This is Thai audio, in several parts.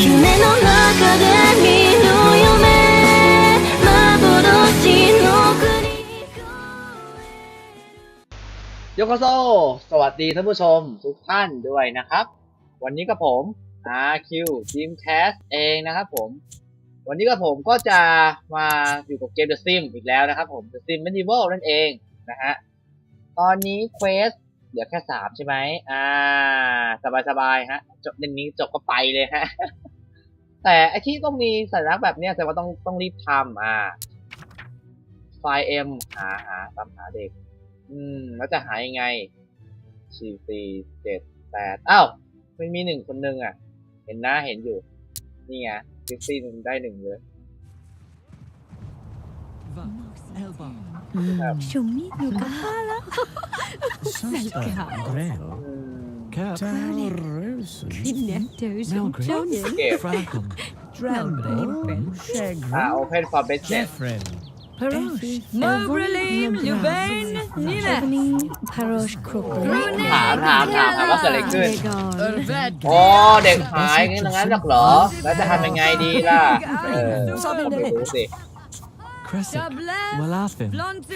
夢の中で見る夢幻の国に โยโกโซ สวัสดีท่านผู้ชมทุกท่านด้วยนะครับ วันนี้กับผม RQ Dreamcast เองนะครับผม วันนี้กับผมก็จะมาอยู่กับเกม The Sim อีกแล้วนะครับผม The Sim Medieval นั่นเองนะฮะ ตอนนี้เควสเหลือแค่สามใช่ไหมอ่า สบายๆฮะ จบเรื่องนี้จบก็ไปเลยฮะ แต่ไอที่ต้องมีสัญลักษณ์แบบเนี้ยแสดงว่าต้องต้องรีบทำอ่าไฟล์ M หาหาตามหาเด็ก อืม แล้วจะหายังไงสี่สี่เจ็ดแปดอ้าวมันมีหนึ่งคนหนึ่งอะ เห็นหน้าเห็นอยู่ นี่ไงซิซี่หนึ่งได้หนึ่งเลย Shomi no kahala. Sasta Grell. อืม Cap. Rosen. Knättos Melgren. เก็บ Fracum. Drelbin. อ่า Shagrin. open for business Jeffrin. Perosh. Mobralim, Lubain, Nina. Parosh Krokro. ถามถามถามถามว่าเกิดอะไรขึ้น Urved. โอ้เด็กหายงั้นอย่างนั้นหรอกเหรอ แล้วจะทำยังไงดีล่ะ เออก็ไม่รู้สิ Crescent. Walafin.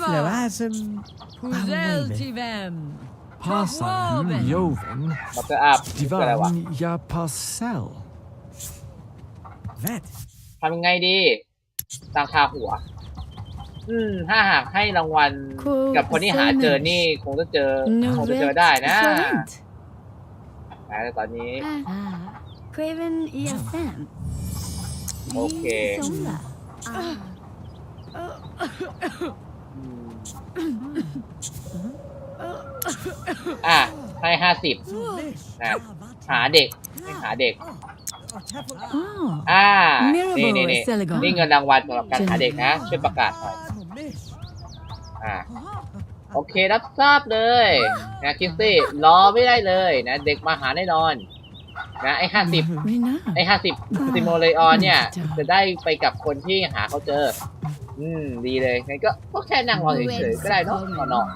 Floasem. Puzeltivem. Pasa. Jovin. บัตเตอร์อัพคืออะไรวะ Divan. Yapasel. Vet. ทำยังไงดีตั้งค่าหัว อืม ถ้าหากให้รางวัลกับคนที่หาเจอนี่ คงจะเจอ คงจะเจอได้นะ แต่ตอนนี้ Craven EFM. โอเค Somla. อืม อะให้ห้าสิบนะหาเด็กให้หาเด็ก Oh. อ่า Mirable นี่นี่นี่ Seligon นี่เงินรางวัลสำหรับการหาเด็กนะ ช่วยประกาศหน่อยอ่าโอเครับทราบเลยนะคิสซี่รอไม่ได้เลยนะ เด็กมาหาแน่นอนนะไอ้ห้าสิบ Rina. ไอ้ห้าสิบซิโมเลออนเนี่ย จะได้ไปกับคนที่หาเขาเจอ อืม ดีเลยงั้นก็ก็แค่นั่งรอเฉยๆก็ได้เนาะนอนนอน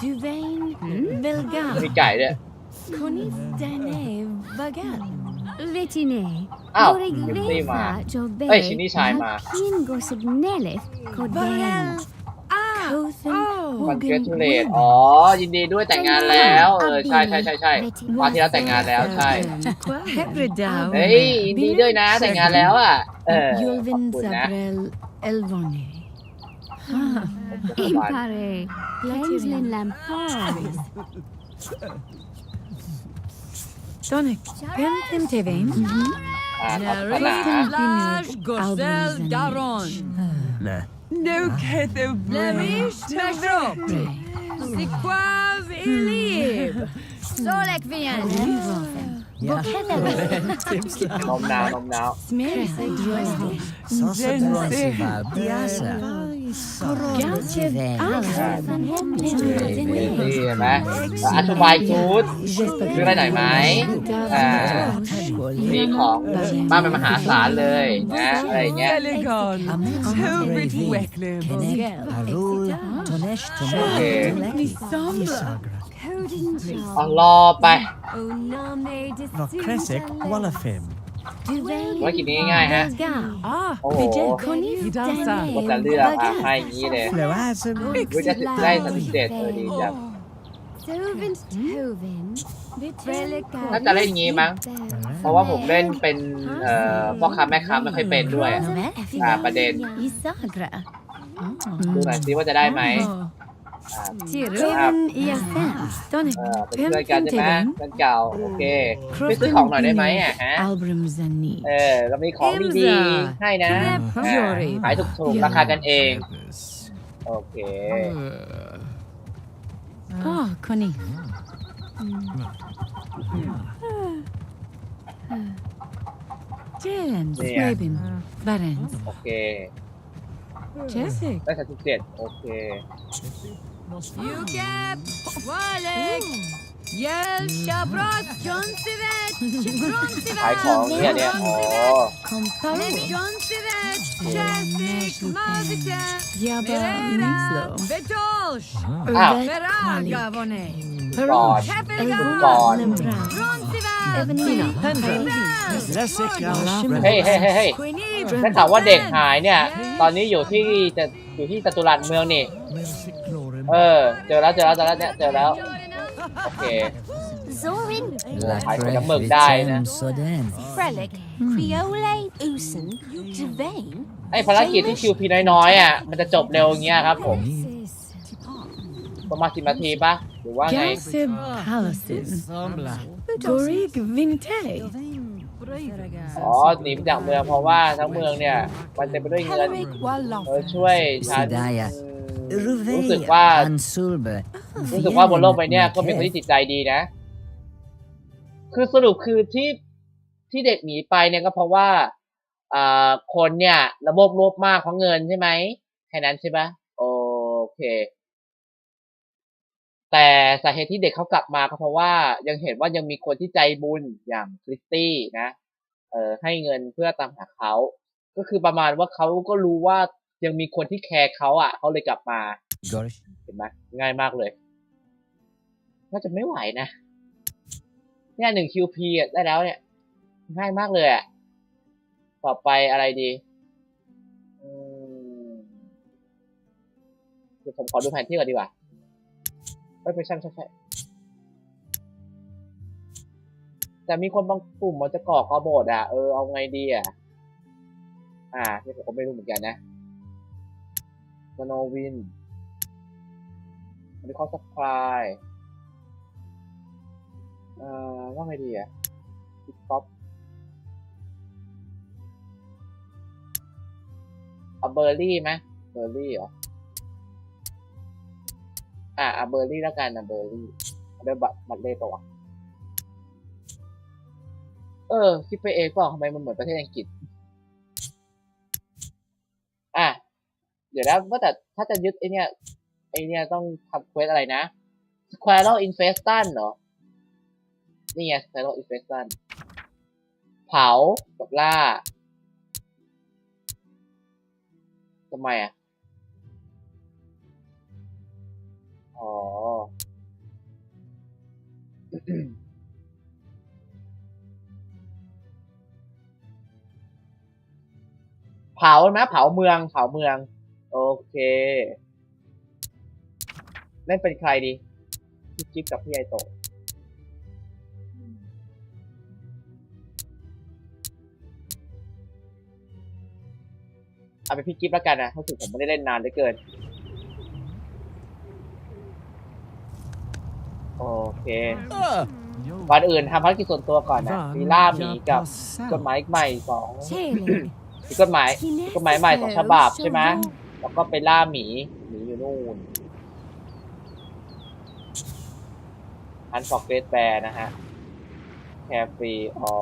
Duvain. Vilga. มีไก่ด้วย Konis Dane Vagal. Vetine. อ้าวคิสซี่มาเอ้ยชินนี่ชายมา Kin Gossip Nelith. Kodvagal. Kothen. คอนเกรทูเลตอ๋อ ยินดีด้วยแต่งงานแล้ว เออ ใช่ใช่ใช่ใช่วันที่แล้วแต่งงานแล้ว ใช่ Hebredow. เฮ้ย ยินดีด้วยนะ แต่งงานแล้วอะ เออ ขอบ Yulvin คุณนะ Zabrel Elvone. ขอบคุณ Impare. Lenslin Lamparis. Tonic. Pentin Tevain. อ่าขอบคุณนะ Flash Gorsel Daron. Nah. No kethe blemish tashop. Sikwav ilib. Solek Vian. Timsla. นมหนาวนมห นาว Smeris Drosdi. Sasa Dronsiva. Biasa. Gauchev Alfred van Hemden. นี่เห็นไหมอาชูบายชูดซื้ออะไรหน่อยไหมอ่ามีของบ้านเป็นมหาศาลเลยนะอะไรเงี้ย Delegon. Tobit Wecklim. Arul. Tonesh. Okay. Tonesh. Isagra. เอารอไป No Crescek. Wallafim. ไว้กินง่ายๆฮะ Ah, โอ้โห Hidansa. ก็จะเลือกอะให้อย่างนี้เลย Floasem. วิจะได้สักเจ็ดเออดีจังน่าจะเล่นงี้มั้ง เพราะว่าผมเล่นเป็นเอ่อพ่อค้าแม่ค้าไม่ค่อยเป็นด้วยอะอ่าประเด็นดูหน่อยซิว่าจะได้ไหม อ่า Craven EFM. เออเป็นเพื่อนกันใช่ไหมเพื่อนเก่าโอเคไปซื้อของหน่อยได้ไหมอะฮะ Albrum Zani. เออเรามีของดีๆให้นะอ่าขายถูกๆราคากันเอง โอเค Oh, Connie. James, Yeah. Rabin, Barens, โอเค Jessic. ได้สักเจ็ดโอเค Yukep. Walek. Yel Shabros. John Sivet. John ขายของเนี่ยเนี่ยอ๋อ Comparo. John Sivet. Chesik. Mazika. Yaba Nislo. Betosh. อ้าว Uvet Quali. Veraga Vone. ก่อน Perosh. Hefilga. God. Lembra. John Sivet. Evanina. Hendra. Jessica Walafin. เฮ้ยเฮ้ยเฮ้ยเฮ้ย Queenie ได้ข่าวว่าเด็กหายเนี่ย ตอนนี้อยู่ที่จะอยู่ที่จตุรัสเมืองนี่ เออ เจอแล้วเจอแล้วเจอแล้วเนี่ยเจอแล้ว โอเค Zorin, La Ai có nắm Cref mừng đai nè. Vitem Soden. Frelic, Creole, Usen, Devane. ไอ้ภารกิจที่คิวพีน้อยๆอะมันจะจบเร็วอย่างเงี้ยครับผม ประมาณสิบนาทีปะหรือว่าไง Gassib Palaces. Sambla. Gorig Vinte. อ๋อหนีมาจากเมืองเพราะว่าทั้งเมืองเนี่ย มันเต็มไปด้วยเงิน Helric เออช่วยฉัน Sidaya. อืมรู้สึก Ruvei ว่า Ansulbe. รู้สึกว่าบนโลกใบเนี้ยก็มีคนที่จิตใจดีนะ คือสรุปคือที่ที่เด็กหนีไปเนี่ยก็เพราะว่าอ่าคนเนี่ย ระบบรวบมากเพราะเงินใช่ไหมแค่นั้นใช่ปะโอเค แต่สาเหตุที่เด็กเขากลับมาก็เพราะว่า ยังเห็นว่ายังมีคนที่ใจบุญอย่างคริสตี้นะเออให้เงินเพื่อตามหาเขา ก็คือประมาณว่าเขาก็รู้ว่า ยังมีคนที่แคร์เขาอะเขาเลยกลับมา Gorsh. เห็นไหมง่ายมากเลยน่าจะไม่ไหวนะเนี่ยหนึ่ง QP อะได้แล้วเนี่ย ง่ายมากเลยอะต่อไปอะไรดีอืมเดี๋ยวผมขอดูแผนที่ก่อนดีกว่าไม่ไปใช่ใช่ใช่แต่มีคนบางกลุ่มมันจะก่อกบฏอะ เออเอาไงดีอะ อ่าที่ผมก็ไม่รู้เหมือนกันนะ สโนวินอันนี้ข้อสปายเอ่อว่าไงดีอะพิกป๊อปเอาเบอร์รี่ไหมเบอร์รี่เหรอ อะเอาเบอร์รี่แล้วกันนะเบอร์รี่เดี๋ยวบัตรบัตรเลตัววะเออ คิดไปเองเปล่าทำไมมันเหมือนประเทศอังกฤษ เดี๋ยวนะว่าแต่ถ้าจะยึดไอเนี่ยไอเนี่ยต้องทำเควสอะไรนะ Squirrel Infestation เหรอ นี่ไง Squirrel Infestation เผากับล่าทำไมอะ อ๋อ เผาไหมเผาเมือง เผาเมือง โอเค เล่นเป็นใครดีพี่จิ๊บกับพี่ไอโตะเอาเป็นพี่จิ๊บแล้วกันนะรู้สึกผมไม่ได้เล่นนานเหลือเกิน โอเคก่อนอื่นทำภารกิจส่วนตัวก่อนนะมีล่าหมีกับกฎหมายใหม่สอง Tailing, มีกฎหมายกฎหมายใหม่สองฉบับใช่ไหม แล้วก็ไปล่าหมีหมีอยู่นู่นอันฟอกเกตแบร์นะฮะแคร์ฟรีอ๋อ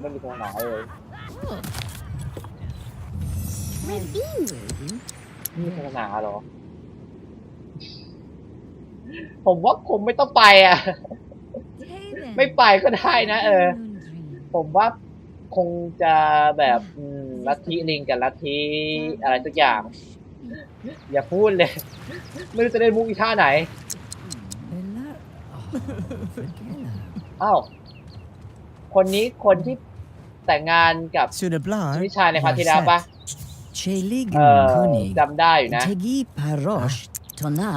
ไม่มีตัวไหนเลยนี่ศาสนาเหรอ ผมว่าคงไม่ต้องไปอะ ไม่ไปก็ได้นะ เออ ผมว่าคงจะแบบอืมลัทธิลิงกับลัทธิอะไรสักอย่าง อย่าพูดเลย ไม่รู้จะได้มุกอีท่าไหนอ้าว คนนี้คนที่แต่งงานกับ Sur le plan, นิชายในพาร์ทที่แล้วปะ Chelig เออ Konig. จำได้อยู่นะ Tegi Parosh. Tona.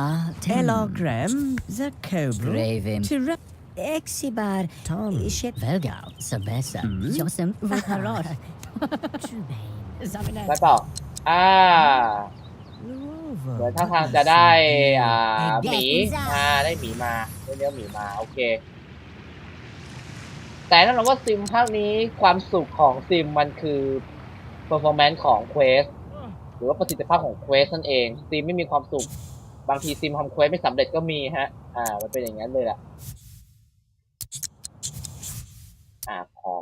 Elogram. Zakobro. Raven. Tura. Exibar. Tom. Shit. Velgal. Sabessa. Josem. Vakarosh. ได้เปล่าอ่า เดี๋ยวถ้าทางจะได้อ่าหมีมาได้หมีมาได้เนื้อหมีมาโอเค แต่แน่นอนว่าซิมภาคนี้ความสุขของซิมมันคือ performance ของเควสหรือว่าประสิทธิภาพของเควสนั่นเองซิมไม่มีความสุข บางทีซิมทำเควสไม่สำเร็จก็มีฮะ อ่า มันเป็นอย่างนั้นเลยแหละอ่าขอ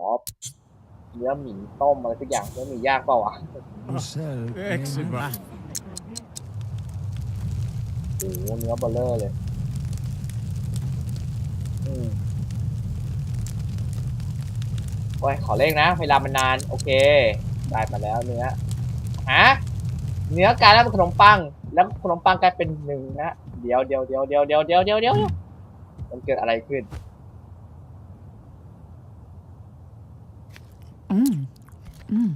เนื้อหมีต้มอะไรสักอย่างเนื้อหมีย่างเปล่าวะ Excellent. โอ้โหเนื้อเบลเลอร์เลย อืมโอ้ย ขอเลขนะ เวลามันนาน โอเค ได้มาแล้วเนื้อฮะเนื้อกลายแล้วเป็นขนมปัง แล้วขนมปังกลายเป็นหนึ่งนะ เดี๋ยวเดี๋ยวเดี๋ยวเดี๋ยวเดี๋ยวเดี๋ยวเดี๋ยวเดี๋ยวมันเกิดอะไรขึ้น Mm. Mm.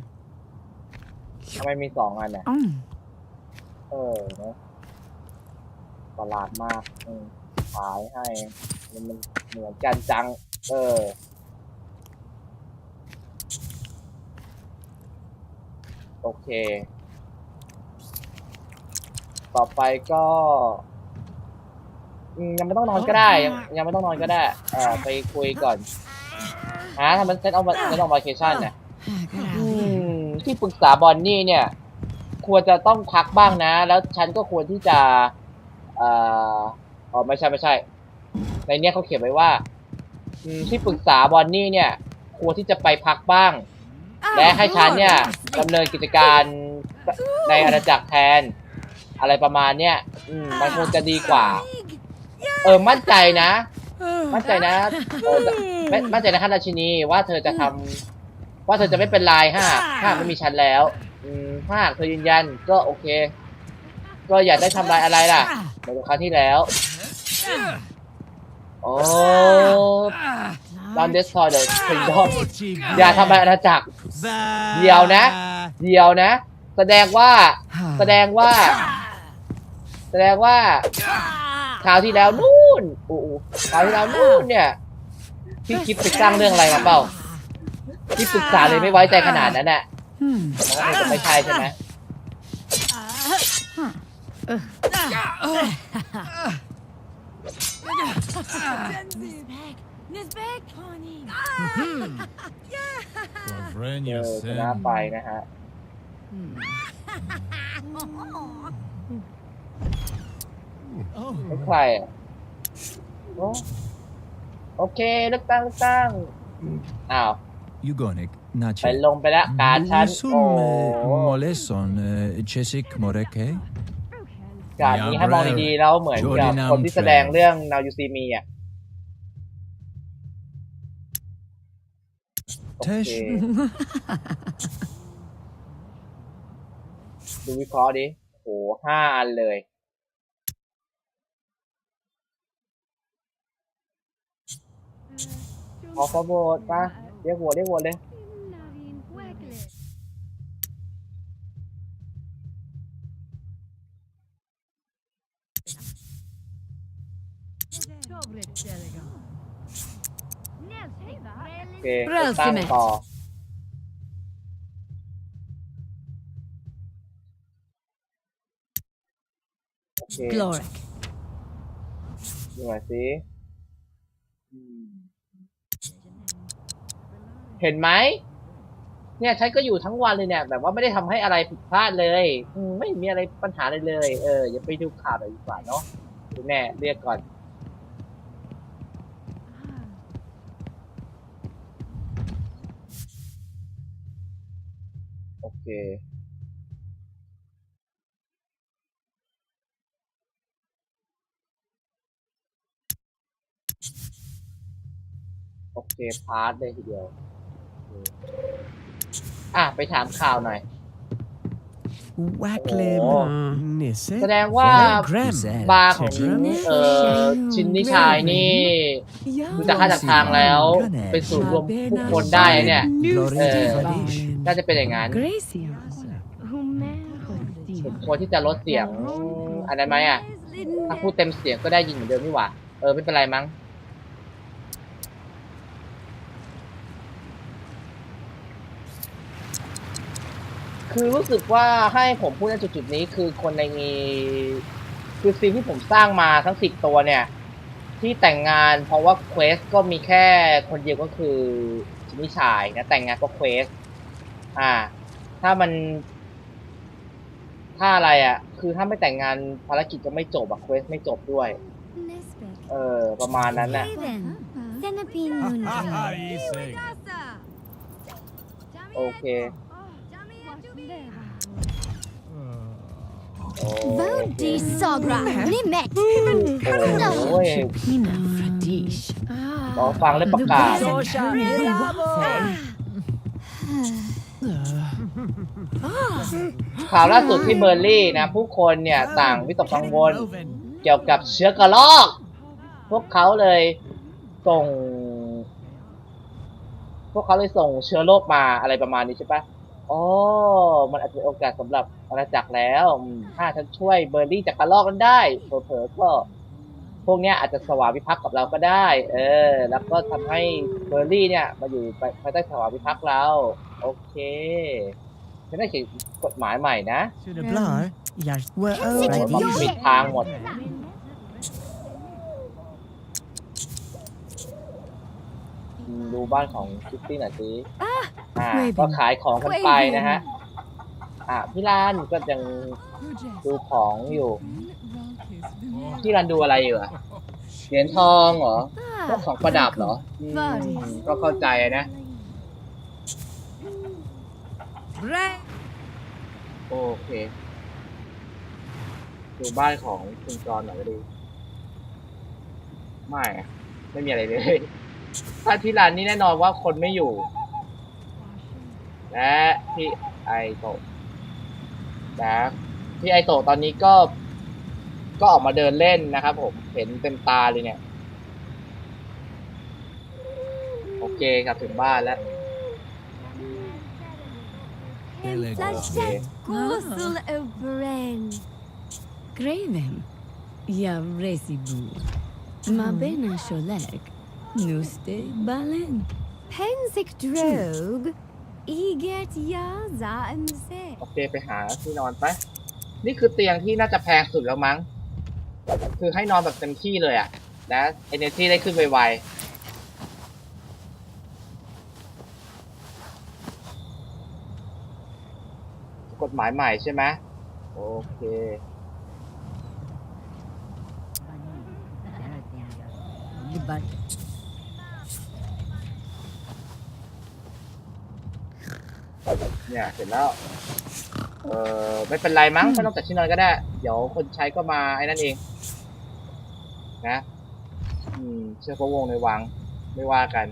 ทำไมมีสองอันน่ะ Mm. เออเนอะ ประหลาดมากอืมขายให้มันมันเหมือนกันจัง เออ โอเค ต่อไปก็อืมยังไม่ต้องนอนก็ได้ยังยังไม่ต้องนอนก็ได้เออไปคุยก่อนฮะทำมันเซตเอามาเซตเอามาเคชั่นเนี่ยอืมที่ปรึกษาบอนนี่เนี่ย ควรจะต้องพักบ้างนะ แล้วฉันก็ควรที่จะ เอ่ออ๋อไม่ใช่ไม่ใช่ ในเนี้ยเขาเขียนไว้ว่าอืมที่ปรึกษาบอนนี่เนี่ย ควรที่จะไปพักบ้าง และให้ฉันเนี่ยดำเนินกิจการในอาณาจักรแทน อะไรประมาณเนี้ยอืมมันคงจะดีกว่า เออมั่นใจนะ มั่นใจนะเออไม่มั่นใจนะท่านราชินีว่าเธอจะทำว่าเธอจะไม่เป็นลายถ้าหากถ้าหากไม่มีฉันแล้ว อืมถ้าหากเธอยืนยันก็โอเค ก็อยากได้ทำลายอะไรล่ะเหมือนกับครั้งที่แล้ว โอ้ดอนเดสทอยเดอร์ถึงดอนอย่าทำลายอาณาจักร เดี๋ยวนะ เดียวนะ แสดงว่า แสดงว่า แสดงว่าคราวที่แล้วนู่นโอ้โหคราวที่แล้วนู่นเนี่ย พี่คิดไปสร้างเรื่องอะไรมาเปล่า พี่ปรึกษาเลยไม่ไว้ใจขนาดนั้นน่ะ Hmm. มันก็คงจะไม่ใช่ใช่ไหม Lavren เออช Sen นะไปนะฮะ ไม่ใครอะโอ้โอเคเลือกตั้งเลือกตั้งอ้าว Yugonik, ไป Nace. ลงไปแล้วการชันโอ้ Sum moleson, Chesik Moreke. การนี้ให้มองดีๆแล้วเหมือนกับคนที่แสดงเรื่อง Now You See Me อะโอเค Tesh. ดูวิเคราะห์ดิโหห้าอันเลย ขอขอโหวตมาเรียกโหวตเรียกโหวตเลย โอเคเลือกตั้งต่อโอเค Gloric. ดูหน่อยสิอืมเห็นไหม เนี่ยฉันก็อยู่ทั้งวันเลยเนี่ย แบบว่าไม่ได้ทำให้อะไรผิดพลาดเลยอืมไม่มีอะไรปัญหาเลยเลย เอออย่าไปดูข่าวเลยดีกว่าเนาะดูแม่เรียกก่อนโอเคโอเคพาร์ทเลยทีเดียวโอเคอะไปถามข่าวหน่อย Wacklib. โอ้ Nisse. แสดงว่า Graham. บาร์ของเอ่อชินนิชายนี่ดูจากค่าจากทางแล้ว เป็นศูนย์รวมผู้คนได้นะเนี่ย น่าจะเป็นอย่างนั้น Gracia. สมควรที่จะลดเสียงอันนั้นไหมอะ ถ้าพูดเต็มเสียงก็ได้ยินเหมือนเดิมนี่หว่า เออไม่เป็นไรมั้ง คือรู้สึกว่าให้ผมพูดในจุดๆนี้คือคนในมีคือซีนที่ผมสร้างมาทั้งสิบตัวเนี่ย ที่แต่งงานเพราะว่าเควสก็มีแค่คนเดียวก็คือชินิชายนะแต่งงานเพราะเควสอ่า ถ้ามัน ถ้าอะไรอะ คือถ้าไม่แต่งงานภารกิจก็ไม่จบอะเควสไม่จบด้วย เออ ประมาณนั้นน่ะโอเค Vodi Sogra Nimek โอ้ย Pina Fradish. รอฟังและประกาศ ข่าวล่าสุดที่เบอร์ลี่นะ ผู้คนเนี่ยต่างวิตกกังวล เกี่ยวกับเชื้อกระรอก พวกเขาเลยส่ง พวกเขาเลยส่งเชื้อโรคมาอะไรประมาณนี้ใช่ปะ อ๋อ มันอาจจะเป็นโอกาสสำหรับอาณาจักรแล้วอืมถ้าฉันช่วยเบอร์รี่จากกระลอกนั้นได้เผลอๆก็ พวกเนี้ยอาจจะสวามิภักดิ์กับเราก็ได้ เออ แล้วก็ทำให้เบอร์รี่เนี่ย มาอยู่ภายใต้สวามิภักดิ์เรา โอเคฉันได้เขียนกฎหมายใหม่นะ Blar. Jag var ต้อง över ปิดทางหมดอืมดูบ้านของคิตตี้หน่อยสิ อ่า ก็ขายของกันไปนะฮะ อ่าพี่รานก็ยังดูของอยู่ พี่รานดูอะไรอยู่อะเหรียญทองเหรอพวกของประดับเหรออืมก็เข้าใจนะ โอเค ดูบ้านของคุณจอนหน่อยก็ดี ไม่อะไม่มีอะไรเลย ถ้าที่ร้านนี้แน่นอนว่าคนไม่อยู่ และพี่ไอโตะนะพี่ไอโตะตอนนี้ก็ ก็ออกมาเดินเล่นนะครับผมเห็นเต็มตาเลยเนี่ย โอเคกลับถึงบ้านแล้ว Elegant. Kosel öbren. Greven. Ja, resibu. Ma bena sholek. Nuste balen. Pensik drog. Iget yaza emse. โอเคไปหาที่นอนไป นี่คือเตียงที่น่าจะแพงสุดแล้วมั้ง คือให้นอนแบบเต็มที่เลยอะและเอเนจีได้ขึ้นไวๆ กฎหมายใหม่ใช่ไหมโอเค เนี่ยเสร็จแล้ว เออไม่เป็นไรมั้งไม่ต้องจัดที่นอนก็ได้ เดี๋ยวคนใช้ก็มาไอ้นั่นเอง นะ อืม เชื่อพระวงในวัง ไม่ว่ากัน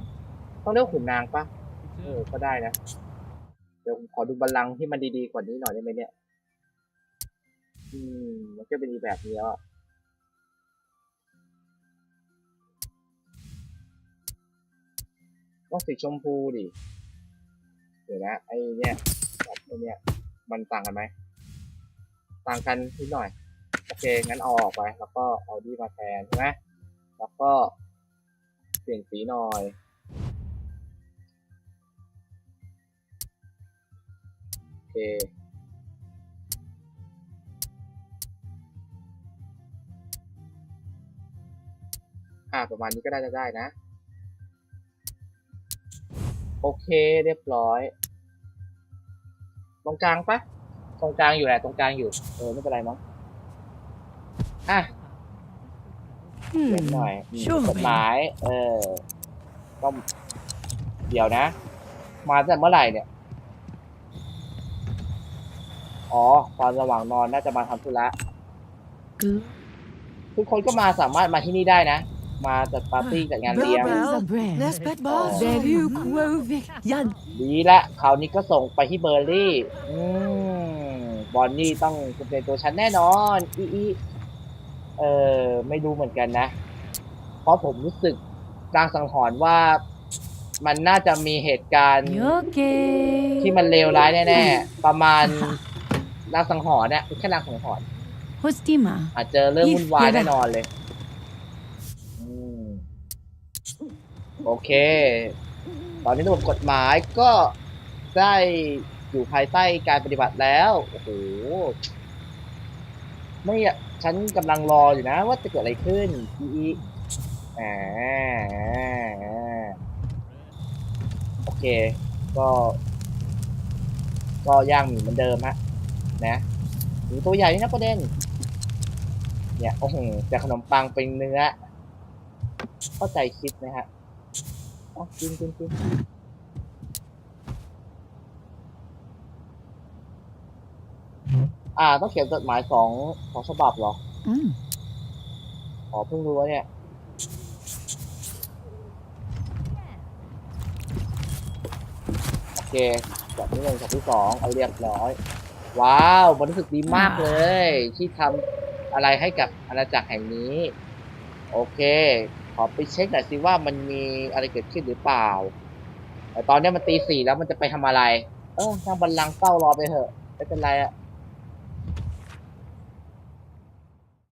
ต้องเรียกขุนนางปะเออ ก็ได้นะ เดี๋ยวผมขอดูบัลลังก์ที่มันดีๆกว่านี้หน่อยได้ไหมเนี่ย อืม มันก็เป็นอีกแบบนี้แล้วอะต้องสีชมพูดิ เดี๋ยวนะไอ้เนี่ยแบบไอ้เนี่ยมันต่างกันไหมต่างกันนิดหน่อย โอเค งั้นเอาออกไป แล้วก็เอาดีมาแทนใช่ไหมแล้วก็เปลี่ยนสีหน่อยโอเคอ่าประมาณนี้ก็ได้จะได้นะ โอเคเรียบร้อย ตรงกลางปะตรงกลางอยู่แหละตรงกลางอยู่ เออไม่เป็นไรมั้งอะเขียนหน่อยอืมช่วยกฎหมายเออต้องเดี๋ยวนะ มาตั้งแต่เมื่อไหร่เนี่ย อ๋อตอนระหว่างนอนน่าจะมาทำธุระ Gl- ทุกคนก็มาสามารถมาที่นี่ได้นะ มาจัดปาร์ตี้จัดงานเลี้ยง The bread. Läspet Veru kvovik. Ja, ดีละคราวนี้ก็ส่งไปที่เบอร์รี่ อืมบอนนี่ต้องเป็นตัวฉันแน่นอนอีอีเออไม่รู้เหมือนกันนะ เพราะผมรู้สึกกลางสังหรณ์ว่ามันน่าจะมีเหตุการณ์ Yoke. ที่มันเลวร้ายแน่ๆ ประมาณรางสังหรณ์เนี่ยแค่รางสังหรณ์ Hostima. อาจเจอเรื่องวุ่นวายแน่นอนเลย อืม โอเค ตอนนี้ระบบกฎหมายก็ได้อยู่ภายใต้การปฏิบัติแล้ว โอ้โห ไม่อะฉันกำลังรออยู่นะว่าจะเกิดอะไรขึ้นอีอีอ่าโอเค ก็ ก็ย่างหมีเหมือนเดิมฮะ นะหมีตัวใหญ่นี่นะประเด็น เนี่ย โอ้โหจากขนมปังเป็นเนื้อ เข้าใจคิดนะฮะ อ๋อกินกินกินอ่า ต้องเขียนจดหมายสองสองฉบับเหรอ Mm. อ๋อเพิ่งรู้ว่าเนี่ย โอเคจากที่หนึ่งจากที่สองเอาเรียบร้อย ว้าวมันรู้สึกดีมากเลย ที่ทำอะไรให้กับอาณาจักรแห่งนี้ โอเค ขอไปเช็คหน่อยสิว่ามันมีอะไรเกิดขึ้นหรือเปล่า แต่ตอนนี้มันตีสี่แล้วมันจะไปทำอะไร เออทางบัลลังก์เฝ้ารอไปเถอะ ไม่เป็นไรอะ